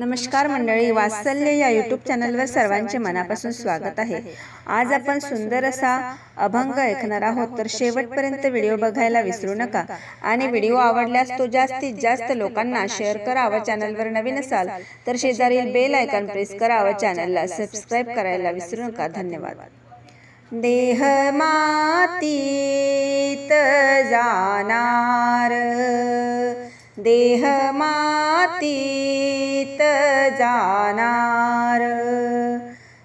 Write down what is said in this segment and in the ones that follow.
नमस्कार मंडळी वात्सल्य या यूट्यूब चॅनलवर सर्वांचे मनापासून स्वागत आहे. आज आपण सुंदर असा अभंग ऐकणार आहोत तर शेवटपर्यंत व्हिडिओ बघायला विसरू नका. आणि व्हिडिओ आवडल्यास तो जास्तीत जास्त लोकांना शेअर करा व चॅनलवर नवीन असाल तर शेजारील बेल आयकॉन प्रेस करा व चॅनलला सबस्क्राईब करायला विसरू नका. धन्यवाद. देह मातीत जाणार. देह मातीत जाणार.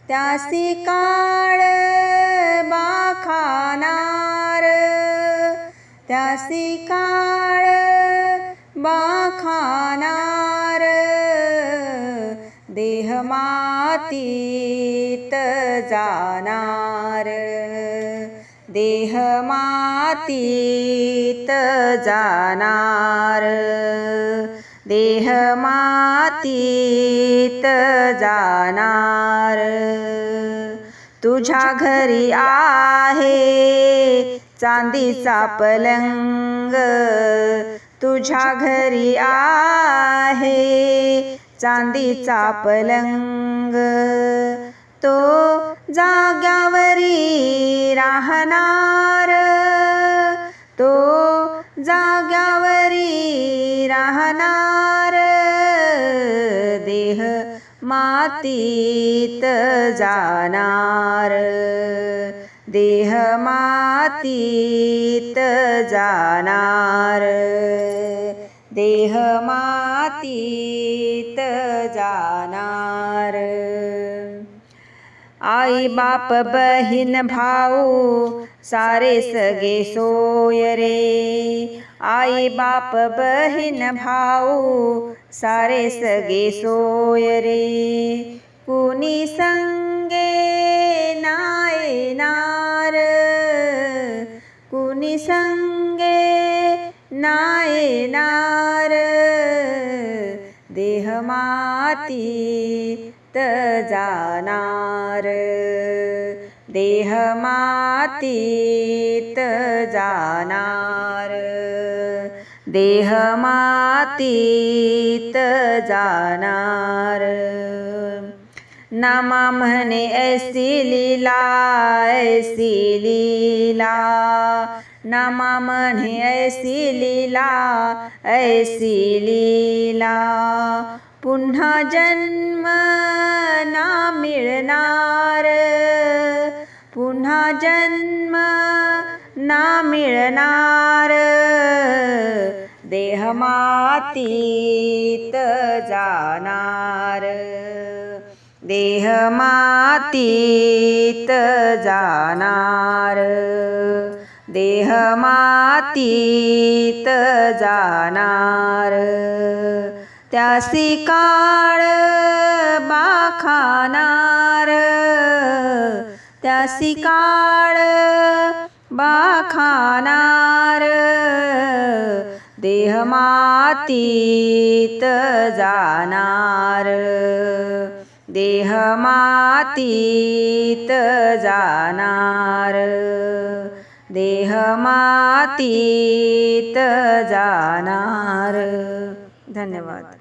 त्यासी काळ बाखाणार. त्यासी काळ बाखाणार. देह मातीत जाणार. देह मातीत जाणार. देह मातीत जाणार. तुझ्या घरी आहे चांदीचा पलंग. तुझ्या घरी आहे चांदीचा पलंग. तो जाग्या राहणार. तो जाग्यावरी राहणार. देह मातीत जाणार. देह मातीत जाणार. देह मातीत जाणार. आई बाप बहीण भाऊ सारे सगे सोय रे। आई बाप बहीण भाऊ सारे सगे सोय रे। कुणी संगे नायनार कुणी संगे नायनार देह मातीत जाणार देह मातीत जाणार देह मातीत जाणार नामा म्हणे ऐसी लीला ऐसी लीला। नमा म्हणे ऐसी लीला ऐसी लीला। पुन्हा जन्म ना मिळणार पुन्हा जन्म ना मिळणार। देह मातीत जाणार देह मातीत जाणार। देह मातीत जाणार. त्यासी काळ बाखाणार. त्यासी काळ बाखाणार. देह मातीत जाणार. देह मातीत जाणार. देह मातीत जाणार. धन्यवाद.